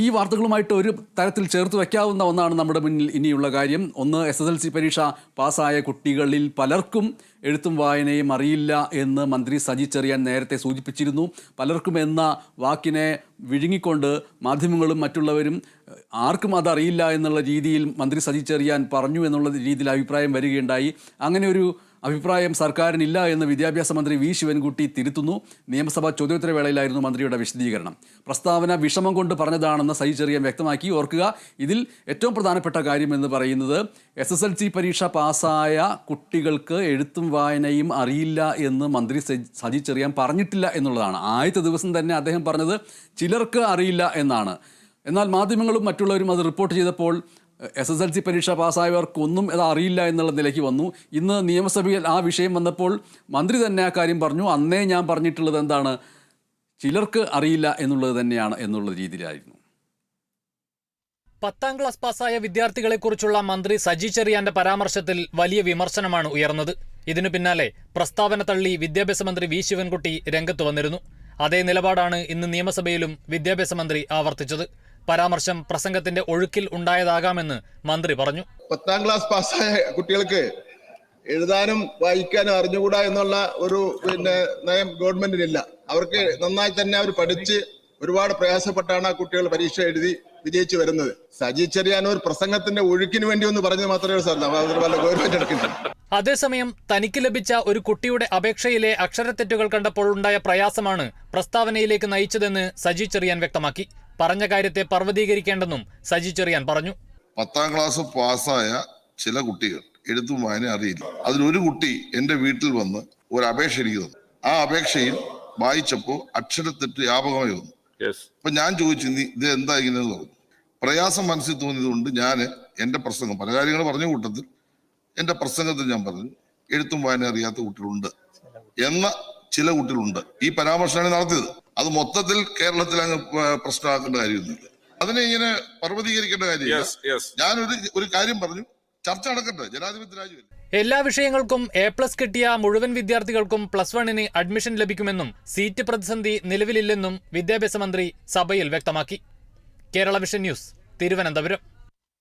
ഈ വാർത്തകളുമായിട്ട് ഒരു തരത്തിൽ ചേർത്ത് വയ്ക്കാവുന്ന ഒന്നാണ് നമ്മുടെ മുന്നിൽ ഇനിയുള്ള കാര്യം. ഒന്ന് എസ് എസ് എൽ സി പരീക്ഷ പാസ്സായ കുട്ടികളിൽ പലർക്കും എഴുത്തും വായനയും അറിയില്ല എന്ന് മന്ത്രി സജി ചെറിയാൻ നേരത്തെ സൂചിപ്പിച്ചിരുന്നു. പലർക്കും എന്ന വാക്കിനെ വിഴുങ്ങിക്കൊണ്ട് മാധ്യമങ്ങളും മറ്റുള്ളവരും ആർക്കും അതറിയില്ല എന്നുള്ള രീതിയിൽ മന്ത്രി സജി ചെറിയാൻ പറഞ്ഞു എന്നുള്ള രീതിയിൽ അഭിപ്രായം വരികയുണ്ടായി. അങ്ങനെ ഒരു അഭിപ്രായം സർക്കാരിനില്ല എന്ന് വിദ്യാഭ്യാസ മന്ത്രി വി ശിവൻകുട്ടി തിരുത്തുന്നു. നിയമസഭാ ചോദ്യോത്തരവേളയിലായിരുന്നു മന്ത്രിയുടെ വിശദീകരണം. പ്രസ്താവന വിഷമം കൊണ്ട് പറഞ്ഞതാണെന്ന് ചെറിയാൻ വ്യക്തമാക്കി. ഓർക്കുക ഇതിൽ ഏറ്റവും പ്രധാനപ്പെട്ട കാര്യം എന്ന് പറയുന്നത് എസ് എസ് എൽ സി പരീക്ഷ പാസ്സായ കുട്ടികൾക്ക് എഴുത്തും വായനയും അറിയില്ല എന്ന് മന്ത്രി സജി ചെറിയാൻ പറഞ്ഞിട്ടില്ല എന്നുള്ളതാണ്. ആദ്യത്തെ ദിവസം തന്നെ അദ്ദേഹം പറഞ്ഞത് ചിലർക്ക് അറിയില്ല എന്നാണ്. എന്നാൽ മാധ്യമങ്ങളും മറ്റുള്ളവരും അത് റിപ്പോർട്ട് ചെയ്തപ്പോൾ എസ് എസ് എൽ സി പരീക്ഷ പാസ്സായവർക്കൊന്നും അത് അറിയില്ല എന്നുള്ള നിലയ്ക്ക് വന്നു. ഇന്ന് നിയമസഭയിൽ ആ വിഷയം വന്നപ്പോൾ മന്ത്രി തന്നെ ആ കാര്യം പറഞ്ഞു. അന്നേ ഞാൻ പറഞ്ഞിട്ടുള്ളത് എന്താണ്? ചിലർക്ക് അറിയില്ല എന്നുള്ളത് തന്നെയാണ് എന്നുള്ള രീതിയിലായിരുന്നു. പത്താം ക്ലാസ് പാസ്സായ വിദ്യാർത്ഥികളെക്കുറിച്ചുള്ള മന്ത്രി സജി ചെറിയാന്റെ പരാമർശത്തിൽ വലിയ വിമർശനമാണ് ഉയർന്നത്. ഇതിനു പിന്നാലെ പ്രസ്താവന തള്ളി വിദ്യാഭ്യാസ മന്ത്രി വി ശിവൻകുട്ടി രംഗത്ത് വന്നിരുന്നു. അതേ നിലപാടാണ് ഇന്ന് നിയമസഭയിലും വിദ്യാഭ്യാസ മന്ത്രി ആവർത്തിച്ചത്. പരാമർശം പ്രസംഗത്തിന്റെ ഒഴുക്കിൽ ഉണ്ടായതാകാമെന്ന് മന്ത്രി പറഞ്ഞു. പത്താം ക്ലാസ് പാസ്സായ കുട്ടികൾക്ക് എഴുതാനും വായിക്കാനും അറിഞ്ഞുകൂടാ എന്നുള്ള ഒരു പിന്നെ നയം ഗവൺമെന്റിനില്ല. അവർക്ക് നന്നായി തന്നെ അവർ പഠിച്ച് ഒരുപാട് പ്രയാസപ്പെട്ടാണ് ആ കുട്ടികൾ പരീക്ഷ എഴുതി വിജയിച്ചു വരുന്നത്. സജി ചെറിയാൻ ഒരു പ്രസംഗത്തിന്റെ ഒഴുക്കിന് വേണ്ടി ഒന്ന് പറഞ്ഞത് മാത്രമേ സാർ. ഗവൺമെന്റ് എടുക്കുന്നില്ല അതേസമയം തനിക്ക് ലഭിച്ച ഒരു കുട്ടിയുടെ അപേക്ഷയിലെ അക്ഷരത്തെറ്റുകൾ കണ്ടപ്പോൾ ഉണ്ടായ പ്രയാസമാണ് പ്രസ്താവനയിലേക്ക് നയിച്ചതെന്ന് സജി ചെറിയാൻ വ്യക്തമാക്കി. പറഞ്ഞ കാര്യത്തെ പർവതീകരിക്കേണ്ടെന്നും സജി ചെറിയാൻ പറഞ്ഞു. പത്താം ക്ലാസ് പാസ്സായ ചില കുട്ടികൾ എഴുത്തും വായന അറിയില്ല. അതിലൊരു കുട്ടി എന്റെ വീട്ടിൽ വന്ന് ഒരു അപേക്ഷ എനിക്ക് തന്നു. ആ അപേക്ഷയിൽ വായിച്ചപ്പോൾ അക്ഷരത്തെറ്റ് വ്യാപകമായി വന്നു. അപ്പൊ ഞാൻ ചോദിച്ചു നീ ഇത് എന്താ ഇങ്ങനെ എന്ന് പറഞ്ഞു. പ്രയാസം മനസ്സിൽ തോന്നിയതുകൊണ്ട് ഞാൻ എന്റെ പ്രസംഗം പല കാര്യങ്ങൾ പറഞ്ഞ കൂട്ടത്തിൽ എന്റെ പ്രസംഗത്തിൽ ഞാൻ പറഞ്ഞു എഴുത്തും വായന അറിയാത്ത കുട്ടികളുണ്ട്. എന്ന ചില കുട്ടികളുണ്ട്. ഈ പരാമർശമാണ് നടത്തിയത്. അത് മൊത്തത്തിൽ കേരളത്തിൽ അങ്ങ് പ്രശ്നമാക്കേണ്ട കാര്യമൊന്നുമില്ല. അതിനെ ഇങ്ങനെ പർവതീകരിക്കേണ്ട കാര്യമില്ല. ഞാനൊരു ഒരു കാര്യം പറഞ്ഞു. ചർച്ച നടക്കട്ടെ. ജനാധിപത്യ രാജ്യമല്ലേ. എല്ലാ വിഷയങ്ങൾക്കും എ പ്ലസ് കിട്ടിയ മുഴുവൻ വിദ്യാർത്ഥികൾക്കും പ്ലസ് വണ്ണിന് അഡ്മിഷൻ ലഭിക്കുമെന്നും സീറ്റ് പ്രതിസന്ധി നിലവിലില്ലെന്നും വിദ്യാഭ്യാസ മന്ത്രി സഭയിൽ വ്യക്തമാക്കി. Kerala vision news Thiruvananthapuram.